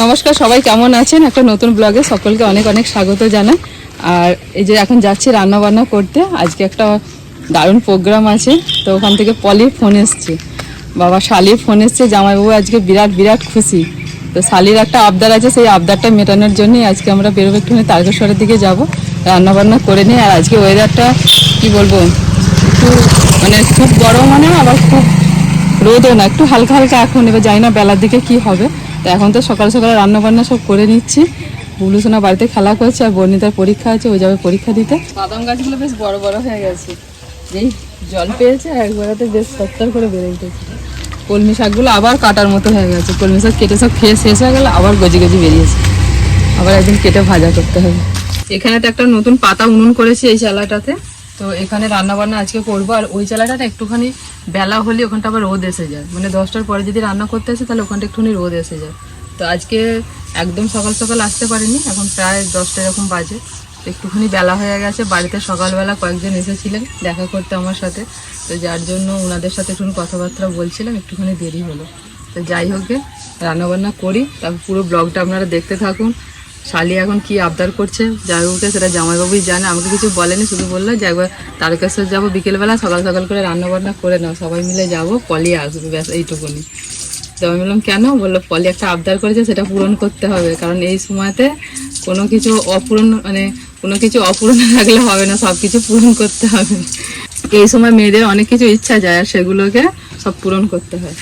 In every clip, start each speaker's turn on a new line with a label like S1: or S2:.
S1: নমস্কার, সবাই কেমন আছেন? একটা নতুন ব্লগে সকলকে অনেক অনেক স্বাগত জানাই। আর এই যে এখন যাচ্ছি রান্নাবান্না করতে, আজকে একটা দারুণ প্রোগ্রাম আছে, তো ওখান থেকে পলির ফোন এসছে। বাবা শালির ফোন এসছে, জামাইবাবু আজকে বিরাট বিরাট খুশি। তো শালির একটা আবদার আছে, সেই আবদারটা মেটানোর জন্যই আজকে আমরা বেরোবো একটুখানি তারকেশ্বরের দিকে যাব রান্না বান্না করে নিই আর আজকে ওয়েদারটা কি বলব, একটু মানে খুব গরম মানে আবার খুব রোদও না, একটু হালকা হালকা এখন, এবার জানি না বেলার দিকে কি হবে। তো এখন তো সকাল সকাল রান্না বান্না সব করে নিচ্ছি। বুলু সোনা বাড়িতে খেলা করছে আর বর্ণিতার পরীক্ষা আছে, ও যাবে পরীক্ষা দিতে। বাদাম গাছগুলো বেশ বড় বড় হয়ে গেছে। যেই জল পেয়েছে একবারাতে বেশ সত্তর করে বেড়ে উঠেছে। কলমি শাকগুলো আবার কাটার মতো হয়ে গেছে। কলমি শাক কেটে সব খেয়ে শেষ হয়ে গেলে আবার গজি গজি বেরিয়েছে। আবার একদিন কেটে ভাজা করতে হবে। এখানে তো একটা নতুন পাতা উনুন করেছি এই চালাটাতে তো এখানে রান্না বান্না আজকে করব, আর ওই চালাটা না একটুখানি বেলা হলে ওখানটা আবার রোদ এসে যায়। মানে দশটার পরে যদি রান্না করতে আসে, তাহলে ওখানটা একটুখানি রোদ এসে যায়। তো আজকে একদম সকাল সকাল আসতে পারিনি, এখন প্রায় দশটা এরকম বাজে। একটুখানি বেলা হয়ে গেছে, বাড়িতে সকালবেলা কয়েকজন এসেছিলেন দেখা করতে আমার সাথে। তো যার জন্য ওনাদের সাথে একটুখানি কথাবার্তা বলছিলাম, একটুখানি দেরি হলো। তো যাই হোক রান্নাবান্না করি, তারপর পুরো ব্লগটা আপনারা দেখতে থাকুন। শালি এখন কি আবদার করছে? জামাইবাবুকে সেটা জামাইবাবুই জানে, আমাকে কিছু বলেনি, শুধু বলল যে একবার তারকেশ্বর যাব, বিকেলবেলা সকাল সকাল করে রান্না বান্না করে নাও, সবাই মিলে যাব, পলি আসবে, ব্যাস, এইটুকুনি। তো আমি বললাম, কেন? বলল, পলি একটা আবদার করেছে, সেটা পূরণ করতে হবে, কারণ এই সময়তে কোনো কিছু অপূরণ মানে কোনো কিছু অপূরণ থাকলে হবে না, সব কিছু পূরণ করতে হবে। এই সময় মেয়েদের অনেক কিছু ইচ্ছা যায়, আর সেগুলোকে সব পূরণ করতে হয়।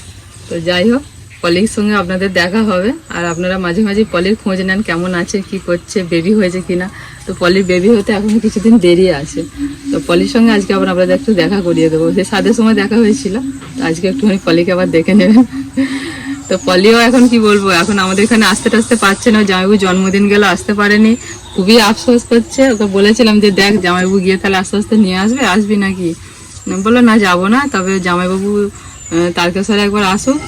S1: তো যাই হোক পলির সঙ্গে আপনাদের দেখা হবে। আর আপনারা মাঝে মাঝে পলির খোঁজ নেন, কেমন আছে, কি করছে বেবি হয়েছে কিনা। তো পলির বেবি হতে এখনও কিছুদিন দেরি আছে। তো পলির সঙ্গে আজকে আবার আপনাদের একটু দেখা করিয়ে দেবো। সেই সাদের সময় দেখা হয়েছিল, তো আজকে একটুখানি পলিকে আবার দেখে নেবেন। তো পলিও এখন কি বলব, এখন আমাদের এখানে আসতে টাসতে পারছে না। জামাইবু জন্মদিন গেল, আসতে পারেনি। খুবই আফসোস করছে। ওকে বলেছিলাম যে, দেখ জামাইবু গিয়ে তাহলে আস্তে আস্তে নিয়ে আসবে, আসবি নাকি? বলল, না, যাব না। তবে জামাইবাবু তারকেশ্বরে একবার আসুক।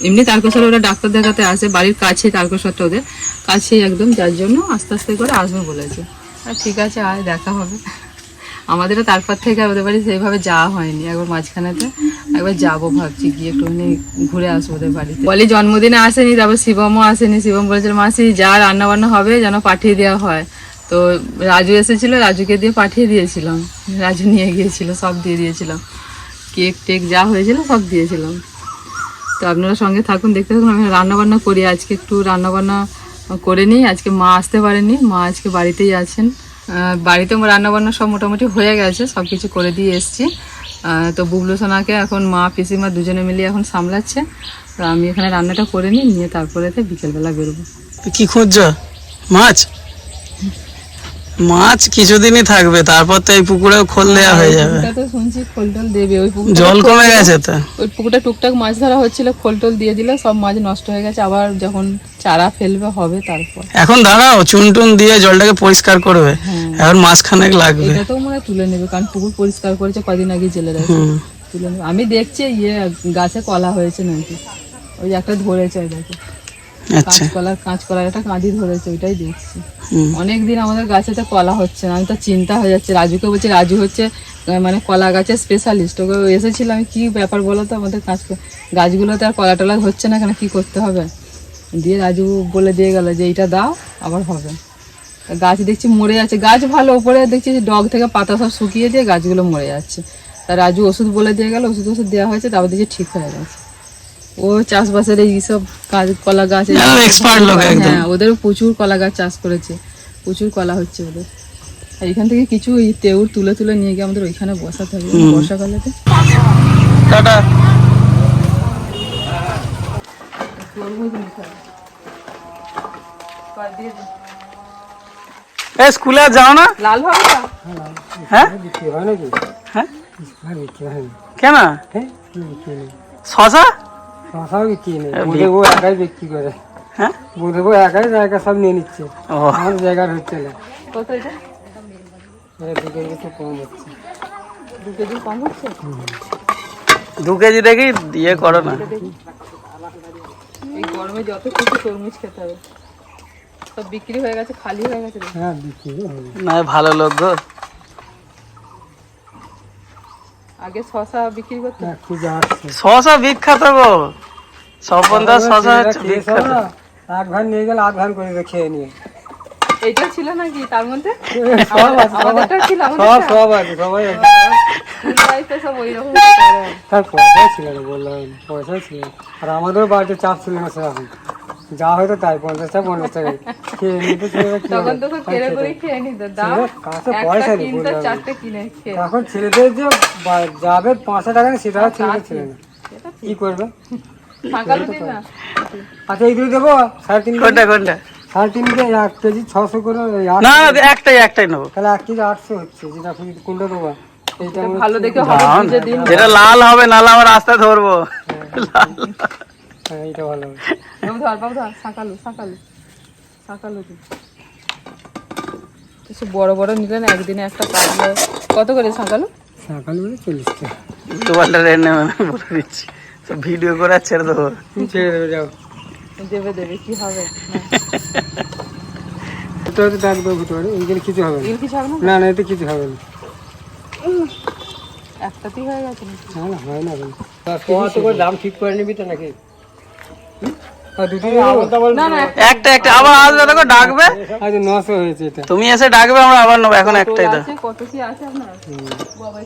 S1: এমনি তারকেশ্বরে ওরা ডাক্তার দেখাতে আসে, বাড়ির কাছে তারকেশ্বরটা ওদের। কাছেই একদম, যার জন্য আস্তে আস্তে করে আসবে বলেছে। আর ঠিক আছে আয় দেখা হবে। আমাদেরও তারপর থেকে ওদের বাড়ি সেইভাবে যাওয়া হয়নি। একবার মাঝখানেতে একবার যাব ভাবছি, গিয়ে একটুখানি ঘুরে আসব ওদের বাড়িতে। বলি জন্মদিনে আসেনি, তারপর শিবমও আসেনি। শিবম বলেছিল, মাসি, যা রান্না বান্না হবে যেন পাঠিয়ে দেওয়া হয়। তো রাজু এসেছিল, রাজুকে দিয়ে পাঠিয়ে দিয়েছিলাম। রাজু নিয়ে গিয়েছিল, সব দিয়ে দিয়েছিলাম। কেক টেক যা হয়েছিল সব দিয়েছিলাম। তো আপনারা সঙ্গে থাকুন, দেখতে থাকুন, আমি রান্নাবান্না করি। আজকে একটু রান্নাবান্না করে নিই, আজকে মা আসতে পারেনি, মা আজকে বাড়িতেই আছেন। বাড়িতে রান্না বান্না সব মোটামুটি হয়ে গেছে সব কিছু করে দিয়ে এসছি। তো বুবলু সোনাকে এখন মা, পিসিমা দুজনে মিলে এখন সামলাচ্ছে। তো আমি এখানে রান্নাটা করে নিই, নিয়ে তারপরে বিকেলবেলা বেরোবো।
S2: কি খুঁজছ মাছ? মাছ কিছুদিনই থাকবে তারপর তো এই পুকুরেও খোল দেওয়া হয়ে যাবে।
S1: তো শুনছি খোল টোল দেবে ওই পুকুরটা
S2: জল কমে গেছে তো।
S1: ওই পুকুরটা টুকটাক মাছ ধরা হচ্ছিল খোল টোল দিয়ে দিলে সব মাছ নষ্ট হয়ে গেছে আবার যখন চারা ফেলবে হবে তারপর।
S2: এখন দাঁড়াও চুন টুন দিয়ে জলটাকে পরিষ্কার করবে এখন মাসখানেক লাগবে।
S1: এটা তো মনে তুলে নেবে কারণ পুকুর পরিষ্কার করেছে কদিন আগে জেলে তুলে নেবে। আমি দেখছি ইয়ে গাছে কলা হয়েছে নাকি? ওই একটা ধরেছে ওই
S2: আচ্ছা।
S1: কাঁচকলার কাঁচকলার একটা কাঁদি ধরেছে ওইটাই দেখছি।
S2: হুম।
S1: অনেক দিন আমাদের গাছেতে কলা হচ্ছে না আমি তো চিন্তা হয়ে যাচ্ছে। রাজুকে বলছি রাজু হচ্ছে মানে কলা গাছের স্পেশালিস্ট ওকে এসেছিল আমি কি ব্যাপার বলো তো আমাদের কাজ গাছগুলোতে আর কলা টলা হচ্ছে না কেন কি করতে হবে? দিয়ে রাজু বলে দিয়ে গেল যে এইটা দাও আবার হবে। গাছ দেখছি মরে যাচ্ছে গাছ ভালো ওপরে দেখছি ডগ থেকে পাতা সব শুকিয়ে দিয়ে গাছগুলো মরে যাচ্ছে। তা রাজু ওষুধ বলে দিয়ে গেল ওষুধ ওষুধ দেওয়া হয়েছে তারপর দেখছি ঠিক হয়ে গেছে। ও চাষবাসের এই সব কাজ কলা গাছ। হ্যাঁ ওদেরও প্রচুর কলা গাছ চাষ করেছে প্রচুর কলা হচ্ছে ওদের। আর এখান থেকে কিছু এই তেউর তুলে তুলে নিয়ে গিয়ে আমাদের ওইখানে বসাতে হবে বর্ষাকালেতে।
S2: টাটা। এ স্কুলে যাও না?
S1: লাল হবে
S2: হ্যাঁ? হ্যাঁ কেন? শশা?
S3: শশাও বিক্রি নেই ও একাই বিক্রি করে।
S2: হ্যাঁ?
S3: একাই জায়গা সব নিয়ে নিচ্ছে।
S2: ও।
S3: আমার জায়গার হচ্ছে না
S1: কত এটা?
S3: এবার দুটো একটু কম হচ্ছে।
S1: দু কেজি কম হচ্ছে?
S2: দু কেজি দেখি দিয়ে করো না।
S1: এই গরমে যত কিছু তরমুজ খেতে হবে। সব বিক্রি হয়ে গেছে খালি হয়ে গেছে।
S3: হ্যাঁ বিক্রি হয়ে
S2: না ভালো লোক গো।
S1: আগে শশা বিক্রি করতে?
S3: যাচ্ছে
S2: শশা বিখ্যাত গো। স্বপন দাস শশা বিখ্যাত।
S3: এক ভান নিয়ে গেলে আধ ভান করে খেয়ে নিয়ে।
S1: এইটা ছিল নাকি তার মধ্যে?
S3: সব আছে সব
S1: আমাদেরটা ছিল
S3: সব
S1: আমাদেরটা
S3: সব আছে সবাই
S1: সব
S3: তার পয়সাই ছিল না বললাম পয়সাই ছিল না। আর আমাদেরও বাড়িতে চাপ ছিল না সেরকম। যা হয়তো তাই পঞ্চাশ টাকা পঞ্চাশ টাকা। খেয়ে নিতে
S1: তখন? তো খুব কেড়ে করে খেয়ে নিত।
S3: ছেলেরা কাছে পয়সা নেই
S1: চারটে কিনে খেয়ে।
S3: এখন ছেলেদের যে যাবে পাঁচশো টাকা নেই, সেটাও ছেলেদের ছিল না কি করবে? আচ্ছা এইগুলো দেবো? সাড়ে তিন কেজি
S2: কোনটা কোনটা
S3: সাড়ে তিন কেজি এক কেজি ছশো করে
S2: না না একটাই একটাই নেব।
S3: তাহলে এক কেজি আটশো হচ্ছে যেটা কোনটা দেবো
S1: ভালো দেখে হবে
S2: না। যেটা লাল হবে নাহলে আমার রাস্তা ধরবো। লাল।
S3: হ্যাঁ এইটা ভালো হবে।
S1: বাবু ধর বাবু ধর সকালু সকালু সকালু কিছু বড় বড় নিলে না একদিনে একটা পাতলো কত করে সকালু?
S3: সকাল বেলা চল্লিশ টাকা।
S2: দুবারটা রেট নেবে না বলে দিচ্ছি। সব ভিডিও করে ছেড়ে দেবো।
S3: ছেড়ে দেবে যাও।
S1: দেবে দেবে কি হবে?
S3: হতে পারে এইখানে কিছু হবে না।
S1: কিছু হবে না?
S3: না না এতে কিছু হবে না।
S1: একটাতেই হয়ে গেছে
S3: না না হয় না কত করে দাম ঠিক করে নিবি তো নাকি?
S2: একটা একটা আবার আসবে দেখো ডাকবে?
S3: নশো হয়েছে এটা।
S2: তুমি এসে ডাকবে আমরা আবার নেব এখন একটাই তো।
S1: কত কি আছে আপনার? বাবা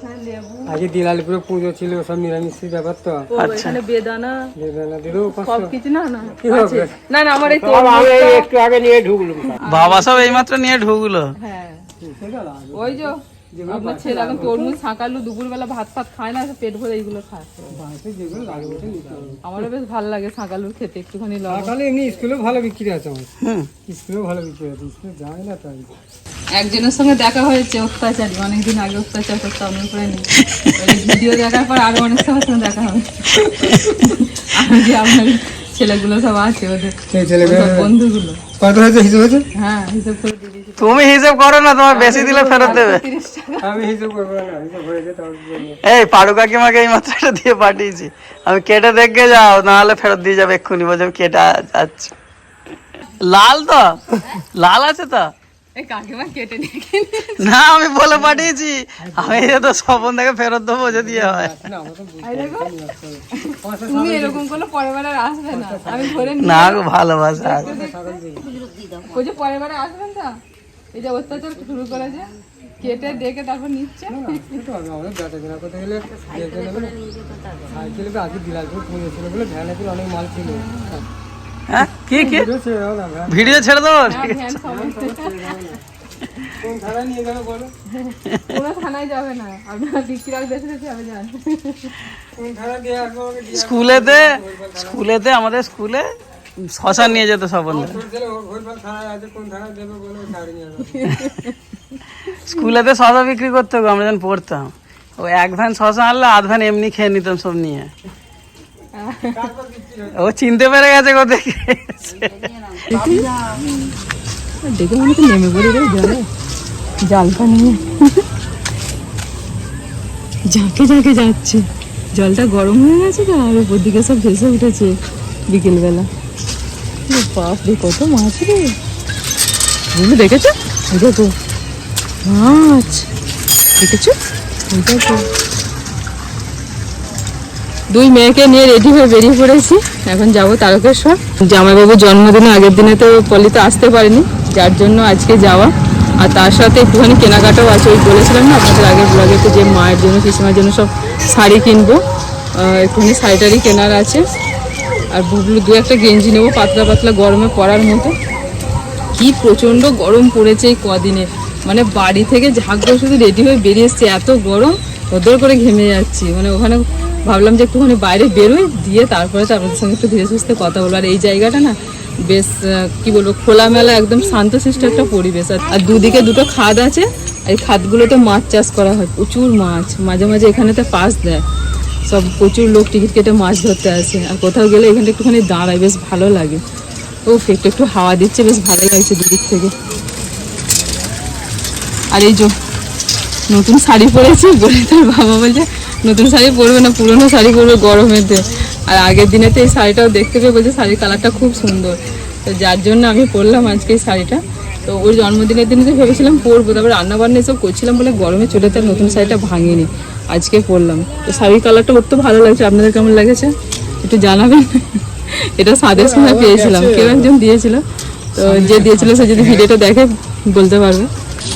S3: আজকে দিলালিপুরে পুজো ছিল সব নিরামিষের ব্যাপার তো।
S1: ও বেদানা
S3: বেদানা দিলেও
S1: সব কিছু না না
S3: কি হবে?
S1: না না আমার এই তো
S3: একটু আগে নিয়ে ঢুকলাম।
S2: বাবা সব এইমাত্র নিয়ে ঢুকলো।
S1: হ্যাঁ। ওই যে আপনার ছেলে এখন তরমুজ ছাঁকালু দুপুরবেলা ভাত ফাত খায় না পেট ভরে এইগুলো খায়। আমারও বেশ ভালো লাগে ছাঁকালুর খেতে একটুখানি
S3: এমনি স্কুলেও ভালো বিক্রি আছে আমার।
S2: হুম।
S3: স্কুলেও ভালো বিক্রি আছে স্কুলে যায় না তাই।
S1: একজনের সঙ্গে দেখা হয়েছে অত্যাচারী অনেকদিন আগে অত্যাচার করতে উপরে নেই। ভিডিও দেখার পর আরও অনেক সময় সঙ্গে দেখা হবে আমি যে আপনার ছেলেগুলো সব আছে ওদের
S3: ছেলেগুলো
S1: বন্ধুগুলো।
S3: কত হয়েছে হিসেব হয়েছে?
S1: হ্যাঁ হিসেব করে
S2: তুমি হিসেব করো না তোমার বেশি দিলে ফেরত দেবে।
S3: আমি হিসেব করব না হিসেব
S2: এই পাড়ু কাকিমাকে এই মাত্র এটা দিয়ে পাঠিয়েছি। আমি কেটে দেখে যাও নাহলে ফেরত দিয়ে যাবে এক্ষুনি বলছি আমি কেটে যাচ্ছি। লাল তো? লাল আছে তো? না আমি বলে পাঠিয়েছি। আমি তো স্বপন থেকে ফেরত দেবো যদি হয়।
S3: না আমরা তো বুঝি
S1: এই দেখো, তুমি এরকম করলে পরের বার আসবে না। আমি ধরে
S2: না ভালোবাসা।
S1: ওই যে পরের বারে আসবেন তো? এই যে অত্যাচার শুরু করেছে কেটে দেখে তারপর নিচ্ছে।
S3: কেনা করতে গেলে সাইকেলে আগে বলে ভ্যানে করে অনেক মাল ছিল।
S2: হ্যাঁ? কি কি?
S3: ভিডিও ছেড়ে দাও কোন থানায় নিয়ে যাবে বলো?
S1: কোনো থানায় যাবে না। আপনার বিক্রিয়াল বেশি বেশি হবে যান
S3: কোন থানায় দিয়ে আসব?
S2: স্কুলেতে স্কুলেতে আমাদের স্কুলে শ্মশান নিয়ে যেত
S3: নিয়ে আসব
S2: স্কুলেতে শশা বিক্রি করতে হবে আমরা যখন পড়তাম। ও এক ভ্যান শশা আনলে আধ ভ্যান এমনি খেয়ে নিতাম সব নিয়ে। ও চিনতে পেরে গেছে কো দেখে
S1: দেখে মনে তো নেমে পড়ে গেলে জলে। জালটা নিয়ে। ঝাঁকে ঝাঁকে যাচ্ছে। জলটা গরম হয়ে গেছে তো আর উপর দিকে সব ভেসে উঠেছে বিকেলবেলা। এ বাপ রে, কত মাছ রে। বুঝলি দেখেছ? দেখো মাছ। দেখেছ? দেখো দুই মেয়েকে নিয়ে রেডি হয়ে বেরিয়ে পড়েছি। এখন যাব তারকেশ্বর। জামাইবাবুর জন্মদিনে, আগের দিনে তো পলিতে আসতে পারিনি। যার জন্য আজকে যাওয়া। আর তার সাথে একটুখানি কেনাকাটাও আছে। ওই বলেছিলাম না, আপনাদের আগের ব্লগেতে যে মায়ের জন্য, পিসিমার জন্য সব শাড়ি কিনবো। একটুখানি শাড়ি টাড়ি কেনার আছে। আর বুবলু দু একটা গেঞ্জি নেব, পাতলা পাতলা গরমে পরার মতো। কি প্রচণ্ড গরম পড়েছে এই কদিনে। মানে বাড়ি থেকে ঝাঁকড়ো শুধু রেডি হয়ে বেরিয়ে এসছে, এত গরম ওদর করে ঘেমে যাচ্ছি। মানে ওখানে ভাবলাম যে একটুখানি বাইরে বেরোই, দিয়ে তারপরে তো আপনাদের সঙ্গে একটু ধীরে সুস্থে কথা বলব। আর এই জায়গাটা না বেশ কি বলব, খোলামেলা, একদম শান্তশিষ্ট একটা পরিবেশ। আর- দুদিকে দুটো খাদ আছে এই খাদগুলোতে মাছ চাষ করা হয়, প্রচুর মাছ। মাঝে মাঝে এখানেতে পাস দেয়। সব প্রচুর লোক টিকিট কেটে মাছ ধরতে আসে। আর কোথাও গেলে এখানটা একটুখানি দাঁড়ায়, বেশ ভালো লাগে। ও একটু একটু হাওয়া দিচ্ছে, বেশ ভালো লাগছে দুদিক থেকে। আর এই যে নতুন শাড়ি পরেছি, বলে তোর বাবা বলছে, নতুন শাড়ি পরবে না, পুরনো শাড়ি পরবে গরমেতে। আর আগের দিনেতে এই শাড়িটাও দেখতে পেয়ে বলছে, শাড়ির কালারটা খুব সুন্দর। তো যার জন্য আমি পরলাম আজকে এই শাড়িটা। তো ওর জন্মদিনের দিনে তো ভেবেছিলাম পরবো তারপর রান্নাবান্না এসব করছিলাম বলে গরমে চলে তার নতুন শাড়িটা ভাঙিনি আজকে পরলাম। তো শাড়ির কালারটা ওর তো ভালো লাগছে আপনাদের কেমন লাগেছে? একটু জানাবেন? এটা সাদের সময় পেয়েছিলাম কেউ একজন দিয়েছিল। তো যে দিয়েছিল সে যদি ভিডিওটা দেখে বলতে পারবে।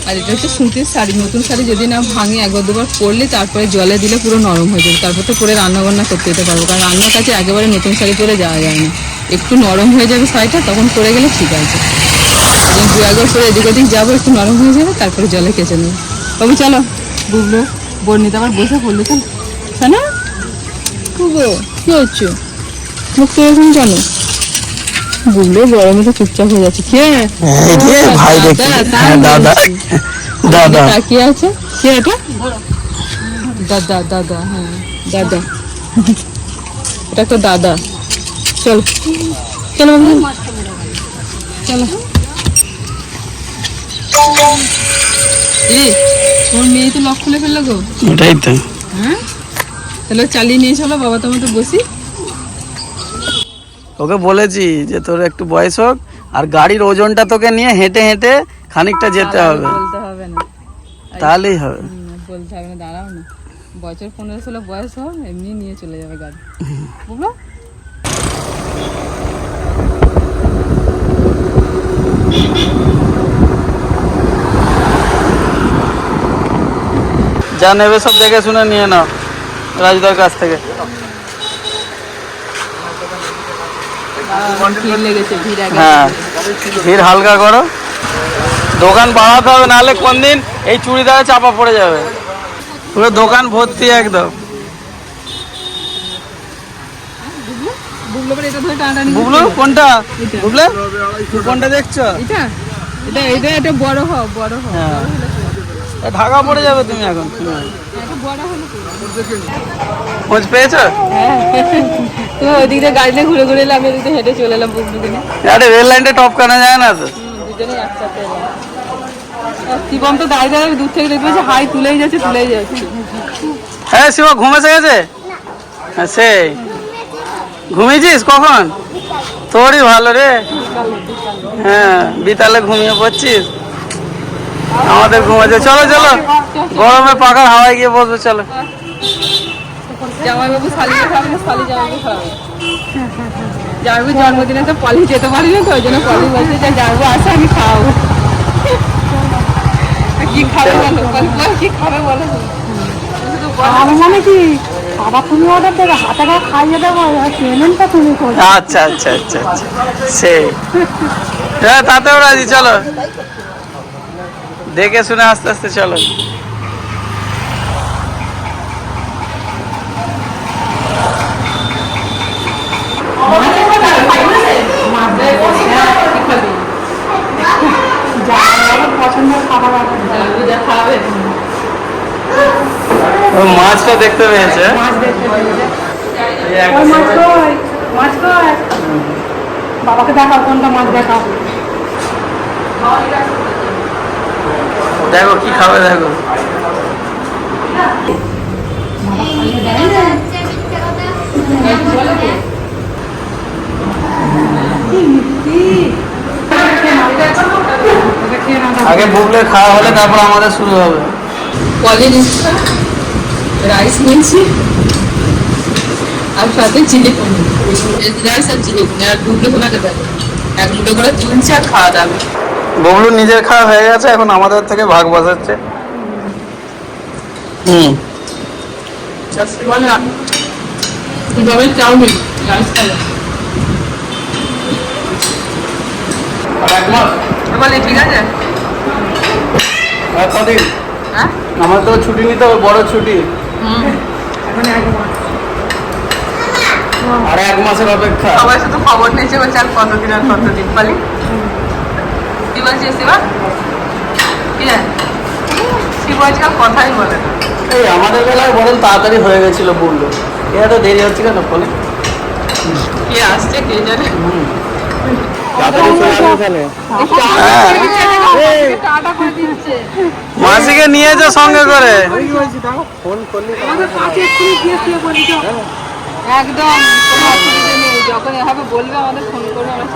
S1: আর এটা হচ্ছে সুতির শাড়ি নতুন শাড়ি যদি না ভাঙে একবার দুবার পরলে তারপরে জলে দিলে পুরো নরম হয়ে যাবে। তারপর তো পরে রান্নাবান্না করতে যেতে পারব কারণ রান্নার কাছে একেবারে নতুন শাড়ি পরে যাওয়া যায় না। একটু নরম হয়ে যাবে শাড়িটা তখন পরে গেলে ঠিক আছে। দু একবার পরে এদিক ওদিক যাব একটু নরম হয়ে যাবে তারপরে জলে কেচে নেব। বাবু চলো। বুবলো বর্ণিতে আবার বসে পড়ল চল। শোনা বুবো কি হচ্ছে? মুখ তো এরকম কেন? বুবলো গরমে তো চুপচাপ হয়ে যাচ্ছে। কে?
S2: ভাই হ্যাঁ দাদা। দাদা
S1: তাকিয়ে আছে। কে এটা? দাদা দাদা হ্যাঁ দাদা। এটা তো দাদা। চল। চলো চলো। এই তোর মেয়ে তো লক খুলে ফেলল গো।
S2: ওটাই তো।
S1: হ্যাঁ? তাহলে চালিয়ে নিয়ে চলো বাবা তোমার তো বসি।
S2: ওকে বলেছি যে তোর একটু বয়স হোক আর গাড়ির ওজনটা তোকে নিয়ে হেঁটে হেঁটে খানিকটা যেতে হবে।
S1: বলতে হবে না।
S2: তাহলেই হবে।
S1: বলতে হবে না দাঁড়াও না। বছর পনেরো ষোলো বয়স হোক এমনি নিয়ে চলে যাবে গাড়ি। বুঝলো
S2: যা নেবে সব দেখে শুনে নিয়ে নাও রাজদার কাছ থেকে। হ্যাঁ ভিড় হালকা করো। দোকান বাড়াতে হবে নাহলে কোন দিন এই চুড়িদারে চাপা পড়ে যাবে। পুরো দোকান ভর্তি একদম।
S1: বুবলো
S2: কোনটা? বুবলে কোনটা দেখছ?
S1: এটা এটা এটা বড় হ বড় হ।
S2: হ্যাঁ। ঢাকা পড়ে যাবে তুমি এখন। খোঁজ পেয়েছ?
S1: তো ওদিক দিয়ে গাড়িতে ঘুরে ঘুরে এলাম এদিক দিয়ে হেঁটে চলে এলাম বুবলু
S2: আরে রেল লাইনটা টপ কানা যায় না তো?
S1: দুজনেই একসাথে। শিবম তো দাঁড়িয়ে দাঁড়িয়ে দূর থেকে দেখবে হাই তুলেই যাচ্ছে তুলেই যাচ্ছে।
S2: হ্যাঁ শিবা ঘুম এসে গেছে হ্যাঁ সেই। ঘুমিয়েছিস কখন? তোরই ভালো রে। হ্যাঁ বিতালে ঘুমিয়ে পড়ছিস। আমাদের ঘুমাচ্ছে। চলো চলো। গরমে পাখার হাওয়ায় গিয়ে বসবে চলো।
S1: জামাইবাবু শালিকে খাবে শালি জামাইকে খাবে। জামাইবাবু জন্মদিনে তো পলি যেতে পারি না তো ওই জন্য পলি বলছে যে জামাইবাবু আসে আমি খাওয়াবো কি খাবে বলো বল, কি খাবে বলো? শুধু
S4: আমি মানে কি বাবা তুমি অর্ডার দেবে হাতে করে খাইয়ে দেবো পেমেন্টটা তুমি
S2: আচ্ছা আচ্ছা আচ্ছা আচ্ছা। সেই। হ্যাঁ তাতেও রাজি চলো। দেখে শুনে আস্তে আস্তে চলো। মাছটা দেখতে পেয়েছে।
S4: বাবাকে দেখাও কোনটা মাছ দেখাও।
S2: দেখো, কি খাবে, দেখো। আগে বুকলে খাওয়া হলে তারপর আমাদের শুরু হবে।
S1: নিচ্ছি রাইস নিচ্ছি আর সাথে চিলি পনির। রাইস আর চিলি পনির, আর দুটো ওনাকে দেবে। এক দুটো করে চুনছে আর খাওয়া দাবে
S2: ববলু নিজের খাওয়া হয়ে গেছে এখন আমাদের থেকে ভাগ বসাচ্ছে। হুম।
S1: হ্যাঁ?
S2: আমার তো ছুটি নিতে হবে বড় ছুটি। আর এক মাসের অপেক্ষা।
S1: সবাই শুধু খবর নিয়েছে আর কতদিন আর কতদিন বলি। কি আজকাল কথাই বলে না।
S2: এই আমাদের বেলায় বরং তাড়াতাড়ি হয়ে গেছিল বলল। এটা তো দেরি হচ্ছে কেন ফোনে
S1: কে আসছে কে জানে?
S2: হ্যাঁ। মাসিকে নিয়েছে সঙ্গে করে।
S4: শুয়ে পড়ি তো।
S1: একদম। যখন এভাবে বলবে আমাদের ফোন করবে আমরা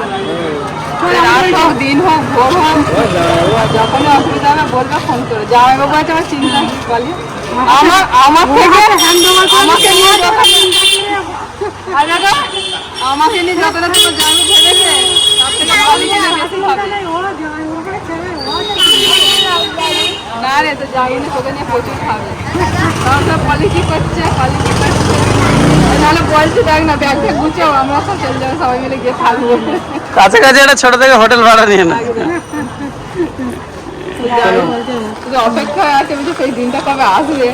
S1: চলে রাত হোক দিন হোক ভোর হোক। যখনই অসুবিধা হবে বলবে ফোন করে। জামাইবাবু আছে আমার চিন্তা বলি। আমার আমার থেকে আমাকে নিয়ে যখন আর আমাকে নিয়ে যতটা তোমার জানু ভেবেছে তার থেকে পলি কিনে বেশি হবে না রে তো জাগুনে তোকে নিয়ে প্রচুর খাবে। তখন তো পলি করছে? পলি কি করছে? নাহলে বলছি দেখ না ব্যাগ ব্যাগ গুছিয়ে আমরা সব চলে যাব সবাই মিলে গিয়ে থাকব।
S2: কাছাকাছি একটা ছোট থেকে হোটেল ভাড়া নিয়ে না।
S1: অপেক্ষা আছে সেই দিনটা কবে আসবে?